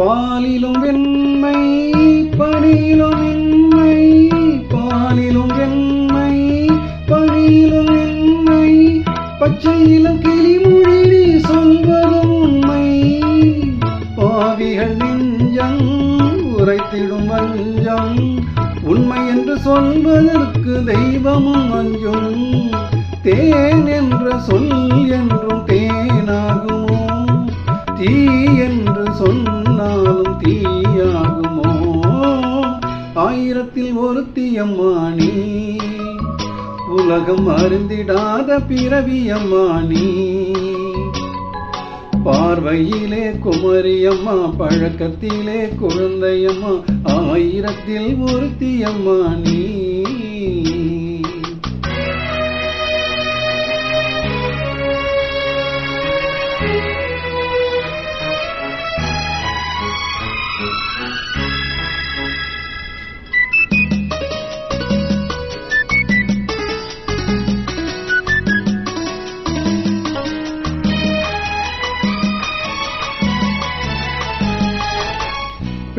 பாலிலும் வெண்மை பணியிலும் வெண்மை பாலிலும் வெண்மை பணியிலும் வெண்மை பச்சையிலும் கிளிமொழி நீ சொல்வதும் உண்மை. பாவிகள் நெஞ்சம் உரைத்திடும் வஞ்சம் உண்மை என்று சொல்வதற்கு தெய்வமும் அஞ்சும். தேன் என்ற ஆயிரத்தில் ஒருத்தியம்மானி உலகம் அருந்திடாத பிறவியம்மானி பார்வையிலே குமரியம்மா பழக்கத்திலே குழந்தையம்மா ஆயிரத்தில் ஒருத்தியம்மானி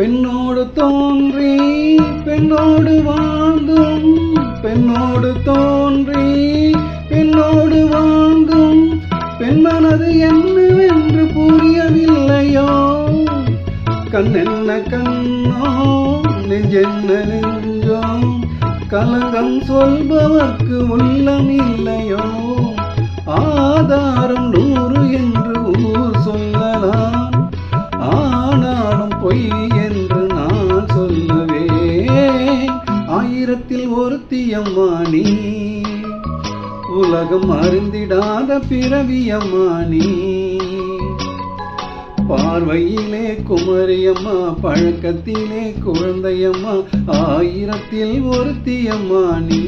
பெண்ணோடு தோன்றி பெண்ணோடு வாழ்ந்தும் பெண்ணோடு தோன்றி பெண்ணோடு வாழ்ந்தும் பெண்மனது என்னவென்று புரியவில்லையோ? கண்ணென்ன கண்ணோ நெஞ்சென்ன நெஞ்சோ? கலகம் சொல்பவர்க்கு உள்ளம் இல்லையோ ஆதாரம் நூறு என்று ஊர் சொல்லலாம். ஆனாலும் பொய் ஆயிரத்தில் ஒருத்தியம்மா நீ உலகம் அறிந்திடாத பிறவியம்மா நீ பார்வையிலே குமரியம்மா பழக்கத்திலே குழந்தையம்மா ஆயிரத்தில் ஒருத்தியம்மா நீ